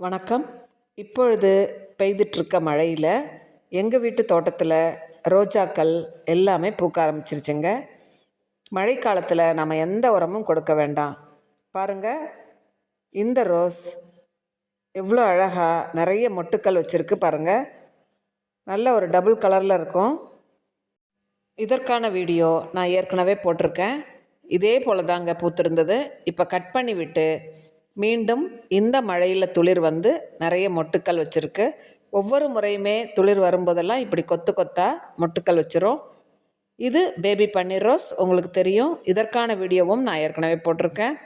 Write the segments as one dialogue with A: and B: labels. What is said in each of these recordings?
A: வணக்கம். இப்பொழுது பெய்துட்ருக்க மழையில் எங்கள் வீட்டு தோட்டத்தில் ரோஜாக்கள் எல்லாமே பூக்க ஆரம்பிச்சிருச்சுங்க. மழைக்காலத்தில் நம்ம எந்த உரமும் கொடுக்க வேண்டாம். பாருங்கள் இந்த ரோஸ் எவ்வளோ அழகாக நிறைய மொட்டுக்கள் வச்சுருக்கு பாருங்கள் நல்ல ஒரு டபுள் கலரில் இருக்கும். இதற்கான வீடியோ நான் ஏற்கனவே போட்டிருக்கேன். இதே போல் தாங்க பூத்திருந்தது. இப்போ கட் பண்ணி விட்டு மீண்டும் இந்த மழையில் துளிர் வந்து நிறைய மொட்டுக்கள் வச்சுருக்கு. ஒவ்வொரு முறையுமே துளிர் வரும்போதெல்லாம் இப்படி கொத்து கொத்தா மொட்டுக்கள் வச்சிரும். இது பேபி பன்னீர் ரோஸ் உங்களுக்கு தெரியும். இதற்கான வீடியோவும் நான் ஏற்கனவே போட்டிருக்கேன்.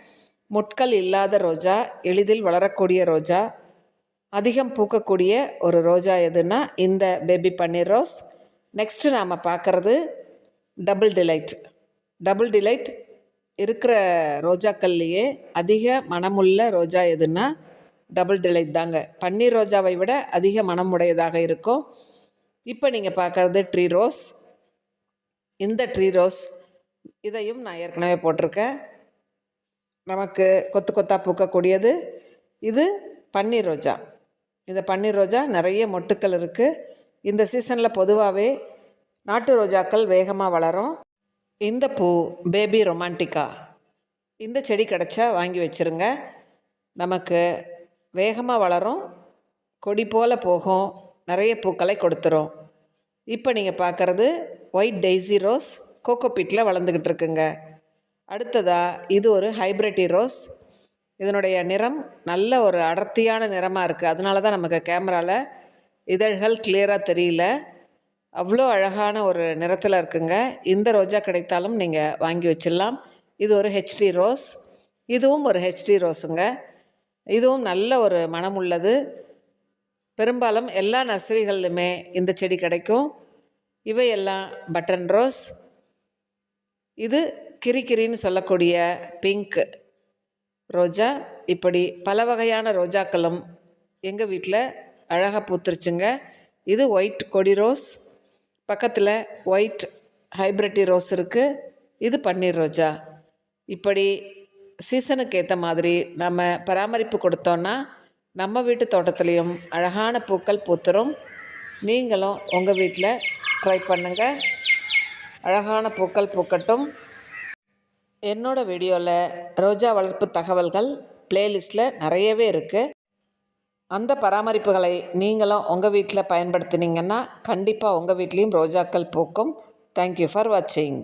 A: முட்கள் இல்லாத ரோஜா எளிதில் வளரக்கூடிய ரோஜா அதிகம் பூக்கக்கூடிய ஒரு ரோஜா எதுன்னா இந்த பேபி பன்னீர் ரோஸ். நெக்ஸ்ட்டு நாம் பார்க்குறது டபுள் டிலைட். டபுள் டிலைட் இருக்கிற ரோஜாக்கள்லேயே அதிக மனமுள்ள ரோஜா எதுன்னா டபுள் டிலைட் தாங்க. பன்னீர் ரோஜாவை விட அதிக மணமுடையதாக இருக்கும். இப்போ நீங்கள் பார்க்குறது ட்ரீ ரோஸ் இந்த ட்ரீ ரோஸ் இதையும் நான் ஏற்கனவே போட்டிருக்கேன். நமக்கு கொத்து கொத்தாக பூக்கக்கூடியது. இது பன்னீர் ரோஜா. இந்த பன்னீர் ரோஜா நிறைய மொட்டுக்கள் இருக்குது இந்த சீசனில் பொதுவாகவே நாட்டு ரோஜாக்கள் வேகமாக வளரும். இந்த பூ பேபி ரொமான்டிக்கா. இந்த செடி கிடச்சா வாங்கி வச்சுருங்க. நமக்கு வேகமாக வளரும். கொடி போல் போகும். நிறைய பூக்களை கொடுத்துரும். இப்போ நீங்கள் பார்க்குறது ஒயிட் டெய்ஸி ரோஸ் கோகோபீட்டில் வளர்ந்துக்கிட்டு இருக்குங்க. அடுத்ததாக இது ஒரு ஹைப்ரிட்டி ரோஸ். இதனுடைய நிறம் நல்ல ஒரு அடர்த்தியான நிறமாக இருக்குது அதனால தான் நமக்கு கேமராவில் இதழ்கள் கிளியராக தெரியல. அவ்வளோ அழகான ஒரு நிறத்தில் இருக்குங்க. இந்த ரோஜா கிடைத்தாலும் நீங்கள் வாங்கி வச்சிடலாம். இது ஒரு ஹெச்டி ரோஸ். இதுவும் ஒரு ஹெச்டி ரோஸுங்க. இதுவும் நல்ல ஒரு மனம் உள்ளது. பெரும்பாலும் எல்லா நர்சரிகள்லையுமே இந்த செடி கிடைக்கும். இவையெல்லாம் பட்டன் ரோஸ். இது கிரிக்கிரின்னு சொல்லக்கூடிய பிங்க் ரோஜா. இப்படி பல வகையான ரோஜாக்களும் எங்கள் வீட்டில் அழகாக பூத்துருச்சுங்க. இது ஒயிட் கொடி ரோஸ். பக்கத்தில் ஒயிட் ஹைப்ரிட்டி ரோஸ் இருக்குது இது பன்னீர் ரோஜா. இப்படி சீசனுக்கு ஏற்ற மாதிரி நம்ம பராமரிப்பு கொடுத்தோன்னா நம்ம வீட்டு தோட்டத்துலேயும் அழகான பூக்கள் பூத்துரும். நீங்களும் உங்கள் வீட்டில் ட்ரை பண்ணுங்கள் அழகான பூக்கள் பூக்கட்டும். என்னோடய வீடியோவில் ரோஜா வளர்ப்பு தகவல்கள் ப்ளேலிஸ்ட்டில் நிறையவே இருக்குது அந்த பராமரிப்புகளை நீங்களும் உங்கள் வீட்டில் பயன்படுத்தினீங்கன்னா கண்டிப்பாக உங்கள் வீட்லேயும் ரோஜாக்கள் பூக்கும். தேங்க்யூ ஃபார் வாட்சிங்